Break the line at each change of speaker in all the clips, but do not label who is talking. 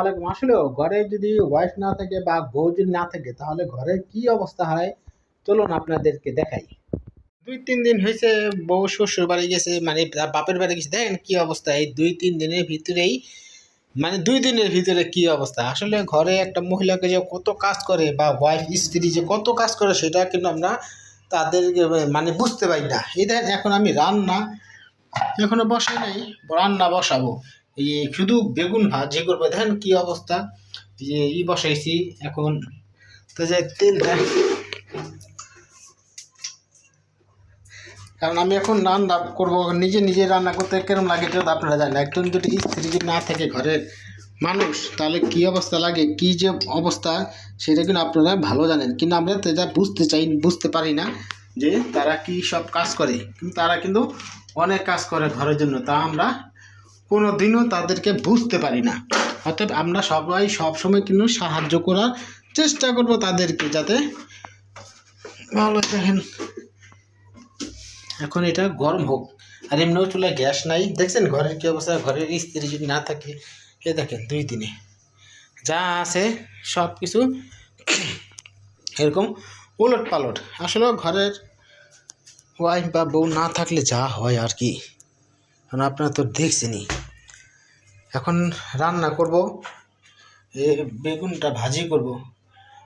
আলাইকুম। আসলেও ঘরে যদি ওয়াইফ না থাকে বা বউ যদি না থাকে, তাহলে ঘরে কি অবস্থা হয়? চলুন আপনাদেরকে দেখাই। দুই তিন দিন হয়েছে, বউ শ্বশুর বাড়ি গেছে মানে বাপের বাড়ি গেছে। দেখেন কি অবস্থা, এই দুই তিন দিনের ভিতরেই মানে দুই দিনের ভিতরে কি অবস্থা? আসলে ঘরে একটা মহিলাকে যে কত কাজ করে বা ওয়াইফ স্ত্রী যে কত কাজ করে, সেটা কিন্তু আমরা তাদেরকে মানে বুঝতে পারি না। এই দেখেন, এখন আমি রান্না, এখনও বসাই নাই, রান্না বসাবো। শুধু বেগুন ভাজি করব, দেখেন কি অবস্থা। যে ই বসাইছি এখন। তো যে তেলটা কারণ আমি এখন রান্না করব, নিজে নিজে রান্না করতে কেরম লাগে আপনারা জানেন। একজন যদি স্ত্রী যদি না থাকে ঘরের মানুষ, তাহলে কি অবস্থা লাগে? কি যে অবস্থা, সেটা কিন্তু আপনারা ভালো জানেন। কিন্তু আমরা সেটা বুঝতে চাই, বুঝতে পারি না যে তারা কি সব কাজ করে। কিন্তু তারা কিন্তু অনেক কাজ করে ঘরের জন্য। তা আমরা কোনো দিনও তাদেরকে বুঝতে পারি না। অতএব আমরা সবাই সবসময় কিন্তু সাহায্য করার চেষ্টা করব তাদেরকে যাতে ভালো দেখেন। এখন এটা গরম হোক। আর এমনিও চুলায় গ্যাস নাই। দেখছেন ঘরের কী অবস্থা? ঘরের স্ত্রী যদি না থাকে, এ দেখেন দুই দিনে যা আছে সব কিছু এরকম উলট পালট আসলে ঘরের ওয়াইফ বা বউ না থাকলে যা হয় আর কি। কারণ আপনারা তো দেখছেনই। এখন রান্না করব। এ বেগুনটা ভাজি করব।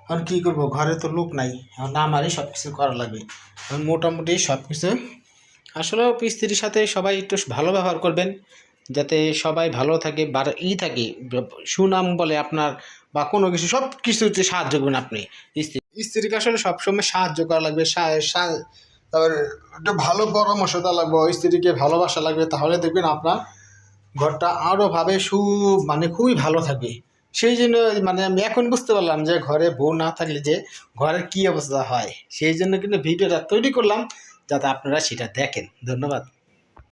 এখন কী করব? ঘরে তো লোক নাই। এখন না আমারই সব কিছু করা লাগবে। এখন মোটামুটি সব কিছু আসলে স্ত্রীর সাথে সবাই একটু ভালো ব্যবহার করবেন, যাতে সবাই ভালো থাকে বা ই থাকে, সুনাম বলে আপনার বা কোনো কিছু সব কিছুতে সাহায্য করবেন আপনি। স্ত্রী স্ত্রীকে আসলে সবসময় সাহায্য করা লাগবে তারপরে একটু ভালো পরামর্শ দেওয়া লাগবে স্ত্রীকে ভালোবাসা লাগবে, তাহলে দেখবেন আপনার ঘরটা আরও ভাবে সু মানে খুবই ভালো থাকবে। সেই জন্য মানে আমি এখন বুঝতে পারলাম যে ঘরে বউ না থাকলে যে ঘরের কী অবস্থা হয়। সেই জন্য কিন্তু ভিডিওটা তৈরি করলাম, যাতে আপনারা সেটা দেখেন। ধন্যবাদ।